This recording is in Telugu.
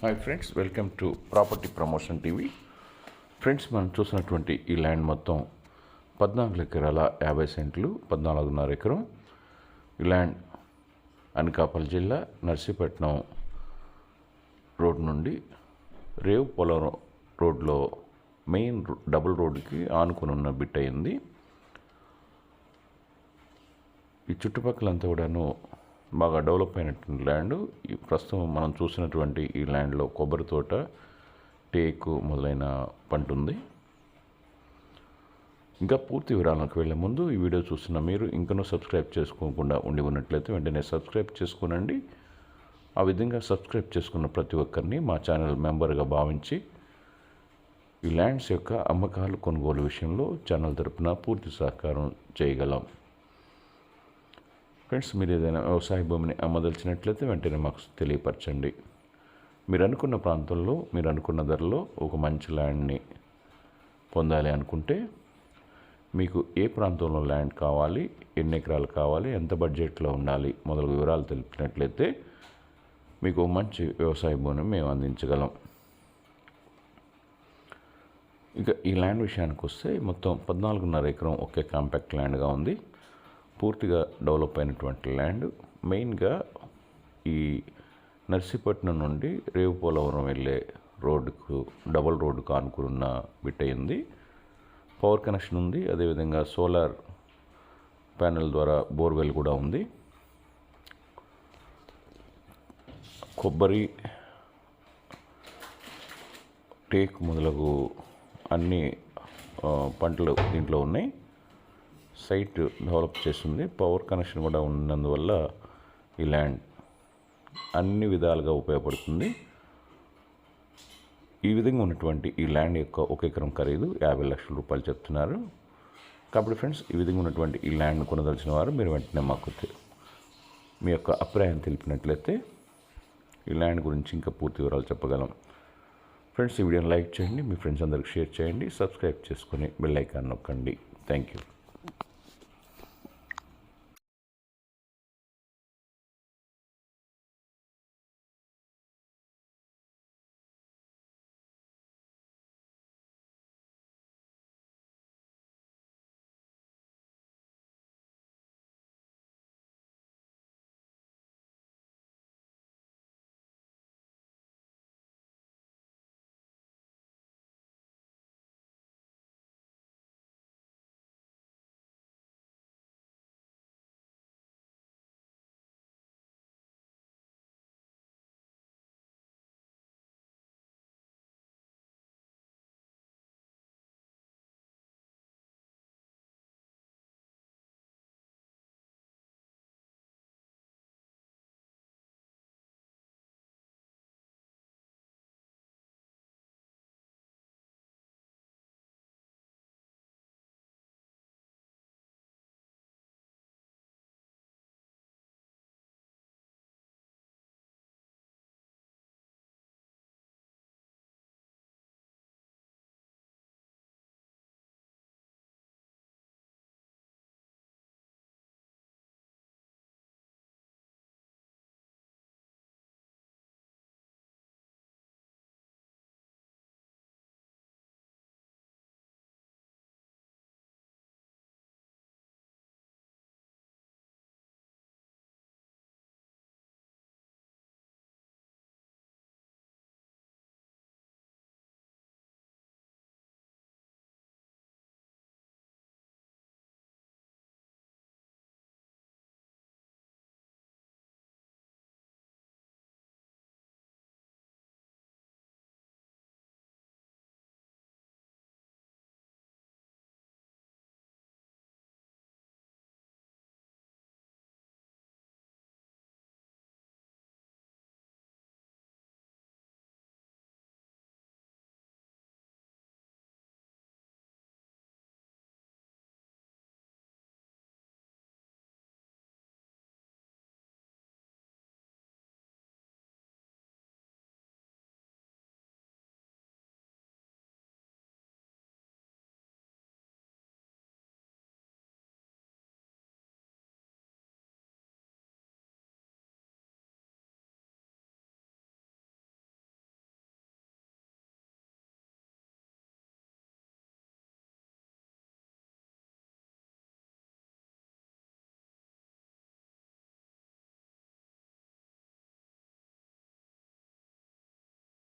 Hi friends welcome to property promotion TV friends మనం చూసినటువంటి ఈ ల్యాండ్ మొత్తం పద్నాలుగు ఎకరాల యాభై సెంట్లు పద్నాలుగున్నర ఎకరం. ఈ ల్యాండ్ అనకాపల్లి జిల్లా నర్సీపట్నం రోడ్ నుండి రేవ్ పొలం రోడ్లో మెయిన్ డబుల్ రోడ్డుకి ఆనుకుని ఉన్న బిట్ అయింది. ఈ చుట్టుపక్కలంతా కూడాను బాగా డెవలప్ అయినటువంటి ల్యాండ్. ప్రస్తుతం మనం చూసినటువంటి ఈ ల్యాండ్లో కొబ్బరి తోట టేకు మొదలైన పంట ఉంది. ఇంకా పూర్తి వివరాలకు వెళ్ళే ముందు ఈ వీడియో చూస్తున్న మీరు ఇంకనూ సబ్స్క్రైబ్ చేసుకోకుండా ఉండి ఉన్నట్లయితే వెంటనే సబ్స్క్రైబ్ చేసుకోనండి. ఆ విధంగా సబ్స్క్రైబ్ చేసుకున్న ప్రతి ఒక్కరిని మా ఛానల్ మెంబర్గా భావించి ఈ ల్యాండ్స్ యొక్క అమ్మకాలు కొనుగోలు విషయంలో ఛానల్ తరపున పూర్తి సహకారం చేయగలం. ఫ్రెండ్స్ మీరు ఏదైనా వ్యవసాయ భూమిని అమ్మదలిచినట్లయితే వెంటనే మాకు తెలియపరచండి. మీరు అనుకున్న ప్రాంతంలో మీరు అనుకున్న ధరలో ఒక మంచి ల్యాండ్ని పొందాలి అనుకుంటే మీకు ఏ ప్రాంతంలో ల్యాండ్ కావాలి ఎన్ని ఎకరాలు కావాలి ఎంత బడ్జెట్లో ఉండాలి మొదలగు వివరాలు తెలిపినట్లయితే మీకు మంచి వ్యవసాయ భూమిని మేము అందించగలం. ఇక ఈ ల్యాండ్ విషయానికి వస్తే మొత్తం పద్నాలుగున్నర ఎకరం ఒకే కాంపాక్ట్ ల్యాండ్గా ఉంది. పూర్తిగా డెవలప్ అయినటువంటి ల్యాండ్. మెయిన్గా ఈ నర్సీపట్నం నుండి రేవుపోలవరం వెళ్ళే రోడ్డుకు డబల్ రోడ్డుకు ఆనుకున్న బిట్ అయింది. పవర్ కనెక్షన్ ఉంది. అదేవిధంగా సోలార్ ప్యానెల్ ద్వారా బోర్వెల్ కూడా ఉంది. కొబ్బరి టేక్ మొదలగు అన్ని పంటలు దీంట్లో ఉన్నాయి. సైట్ డెవలప్ చేస్తుంది పవర్ కనెక్షన్ కూడా ఉన్నందువల్ల ఈ ల్యాండ్ అన్ని విధాలుగా ఉపయోగపడుతుంది. ఈ విధంగా ఉన్నటువంటి ఈ ల్యాండ్ యొక్క ఒక ఎకరం ఖరీదు యాభై లక్షల రూపాయలు చెప్తున్నారు. కాబట్టి ఫ్రెండ్స్ ఈ విధంగా ఉన్నటువంటి ఈ ల్యాండ్ కొనదలిచిన వారు మీరు వెంటనే మాకు మీ యొక్క అభిప్రాయం తెలిపినట్లయితే ఈ ల్యాండ్ గురించి ఇంకా పూర్తి వివరాలు చెప్పగలం. ఫ్రెండ్స్ ఈ వీడియోని లైక్ చేయండి మీ ఫ్రెండ్స్ అందరికి షేర్ చేయండి సబ్స్క్రైబ్ చేసుకొని బెల్ ఐకాన్ నొక్కండి. Thank you.